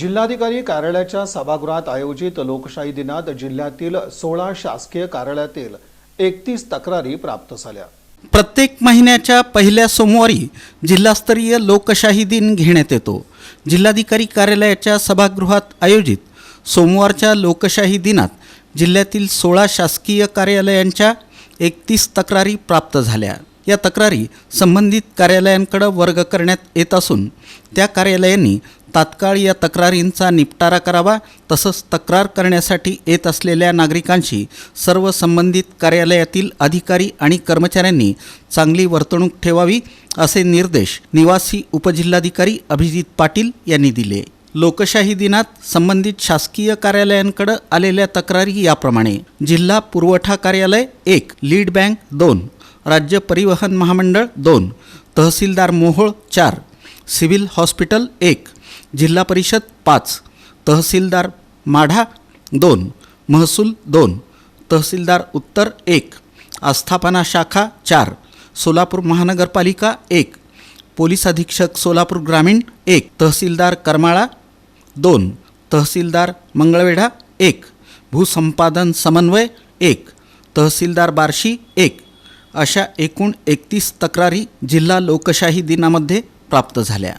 जिल्हाधिकारी कार्यालयाच्या सभागृहात आयोजित लोकशाही दिनात जिल्ह्यातील सोळा शासकीय कार्यालयातील एकतीस तक्रारी प्राप्त झाल्या. प्रत्येक महिन्याच्या पहिल्या सोमवारी जिल्हास्तरीय लोकशाही दिन घेण्यात येतो. जिल्हाधिकारी कार्यालयाच्या सभागृहात आयोजित सोमवारच्या लोकशाही दिनात जिल्ह्यातील सोळा शासकीय कार्यालयांच्या एकतीस तक्रारी प्राप्त झाल्या. या तक्रारी संबंधित कार्यालयांकडे वर्ग करण्यात येत असून त्या कार्यालयांनी तात्काळ या तक्रारींचा निपटारा करावा तसंच तक्रार करण्यासाठी येत असलेल्या नागरिकांशी सर्व संबंधित कार्यालयातील अधिकारी आणि कर्मचाऱ्यांनी चांगली वर्तणूक ठेवावी असे निर्देश निवासी उपजिल्हाधिकारी अभिजित पाटील यांनी दिले. लोकशाही दिनात संबंधित शासकीय कार्यालयांकडे आलेल्या तक्रारी याप्रमाणे जिल्हा पुरवठा कार्यालय एक लीड बँक दोन राज्य परिवहन महामंडळ दोन तहसीलदार मोहोळ चार सिव्हिल हॉस्पिटल एक जिल्हा परिषद पाच तहसीलदार माढा दोन महसूल दोन तहसीलदार उत्तर एक आस्थापना शाखा चार सोलापूर महानगरपालिका एक पोलीस अधीक्षक सोलापूर ग्रामीण एक तहसीलदार करमाळा दोन तहसीलदार मंगळवेढा एक भूसंपादन समन्वय एक तहसीलदार बार्शी एक अशा एकूण एकतीस तक्रारी जिल्हा लोकशाही दिनामध्ये प्राप्त झाल्या.